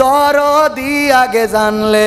দরদি আগে জানলে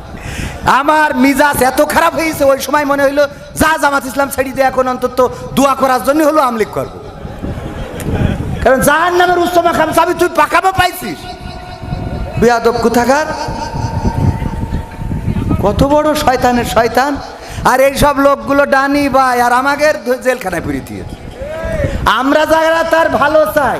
আমার মিজাজ এত খারাপ হয়েছে, ওই সময় মনে হইল, যা জামাত ইসলাম ছেড়ে দিয়ে এখন অন্তত দোয়া করার জন্য হলো আমলিক করব। কারণ জাহান নামের উচ্চ মাকাম সাবি তুই পাকামো পাইছিস। বিয়াদব কোথাকার? কত বড় শয়তানের শয়তান। আর এই সব লোকগুলো ডানি ভাই, আর আমাকে জেলখানায় পুরি দিয়ে আমরা যারা তার ভালো চাই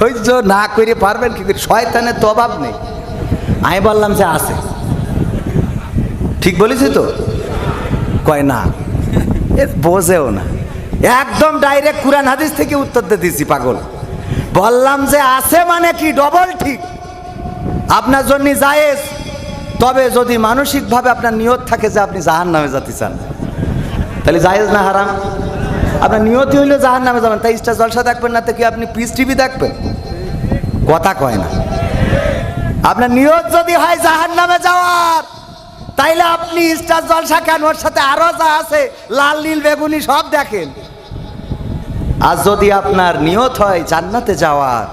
সহ্য না করে পারবেন কি করে শয়তানের তো অভাব নেই। আমি বললাম যে আছে। ঠিক বলেছি তো? কয় না, এ বোঝেও না। একদম ডাইরেক্ট কুরআন হাদিস থেকে উত্তর দিয়ে দিছি পাগল। বললাম যে আছে মানে কি ডবল ঠিক। আপনার জন্য জায়েজ। তবে যদি মানসিকভাবে আপনার নিয়ত থাকে যে আপনি জাহান নামে যেতে চান, তাহলে জায়েজ না হারাম? আপনার নিয়তি হইলে জাহান নামে যাবেন। তাই স্টার জলসা দেখবেন না তো কি আপনি পিস টিভি দেখবেন? কথা কয় না। আপনার নিয়ত যদি হয় জাহান নামে যাওয়ার, তাইলে আপনি স্টার জলসা কেন? ওর সাথে আরও যা আছে, লাল, নীল, বেগুনি সব দেখেন। আর যদি আপনার নিয়ত হয় জান্নাতে যাওয়ার,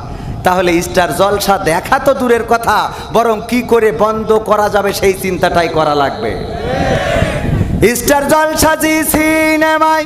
তাহলে স্টার জলসা দেখা তো দূরের কথা, বরং কি করে বন্ধ করা যাবে সেই চিন্তাটাই করা লাগবে। স্টার জলসা জি সিনেমায়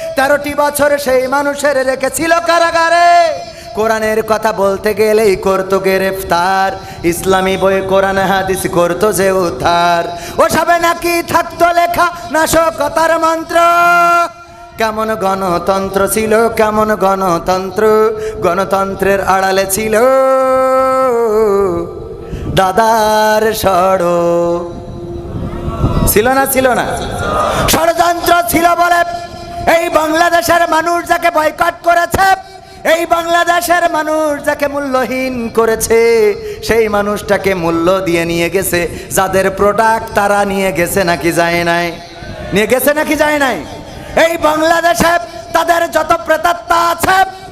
তেরোটি বছর সেই মানুষের রেখেছিল কারাগারে। কোরআনের কথা বলতে গেলেই করতো গ্রেফতার। ইসলামী বই, কোরআন, হাদিস করতো যে উদ্ধার। ওসবে নাকি থাকতো লেখা নাশকতার মন্ত্র। কেমন গণতন্ত্র ছিল, কেমন গণতন্ত্র। গণতন্ত্রের আড়ালে ছিল দাদার সড় ছিল না ছিল না। ষড়যন্ত্র ছিল বলে এই বাংলাদেশের মানুষ যাকে বয়কট করেছে, এই বাংলাদেশের মানুষ যাকে মূল্যহীন করেছে, সেই মানুষটাকে মূল্য দিয়ে নিয়ে গেছে। যাদের প্রোডাক্ট তারা নিয়ে গেছে নাকি যায় নাই? নিয়ে গেছে নাকি যায় নাই? এই বাংলাদেশে তাদের যত প্রেতাত্মা আছে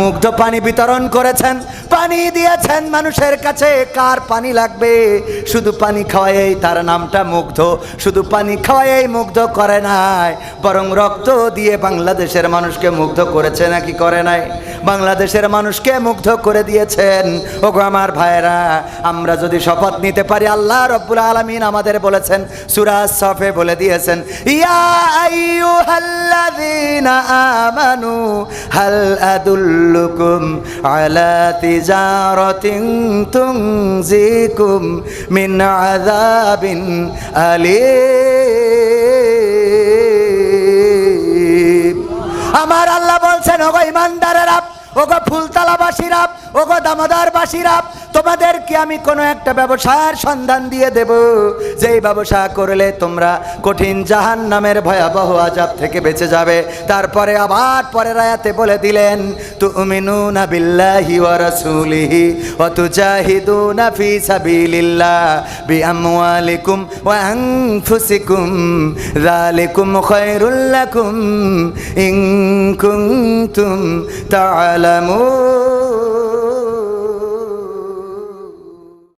মুগ্ধ পানি বিতরণ করেছেন, পানি দিয়েছেন মানুষের কাছে, কার পানি লাগবে? শুধু পানি খাওয়াই তার নামটা মুগ্ধ, শুধু পানি খাওয়াই মুগ্ধ করে নাই, বরং রক্ত দিয়ে বাংলাদেশের মানুষকে মুগ্ধ করেছে নাকি করে নাই? বাংলাদেশের মানুষকে মুগ্ধ করে দিয়েছেন। ওগো আমার ভাইরা আমরা যদি শপথ নিতে পারি, আল্লাহ রব্বুল আলমিন আমাদের বলেছেন সুরাজ সফে বলে দিয়েছেন, ইয়া আইয়ুহাল্লাযীনা আমানু হাল আদুল্লুকুম আলা তিজারাতিন তুনজিকুম মিন আযাবিন আলীম আমার আল্লাহ বলছেন, ওগো ইমানদারেরা, ওগো ফুলতলাবাসীরা ওগো দামোদরবাসীরা, তোমাদেরকে আমি কোনো একটা ব্যবসার সন্ধান দিয়ে দেব। যেই ব্যবসা করলে তোমরা কঠিন জাহান নামের ভয়াবহ আজাব থেকে বেঁচে যাবে। তারপরে আবার পরের আয়াতে বলে দিলেন, তুমিনুনা বিল্লাহি ওয়া রাসূলিহি ওয়া তুজাহিদুনা ফি সাবিলিল্লাহ বিআমওয়ালিকুম ওয়া আনফুসিকুম। যালিকুম খায়রুল লাকুম ইন কুনতুম তা'লামুন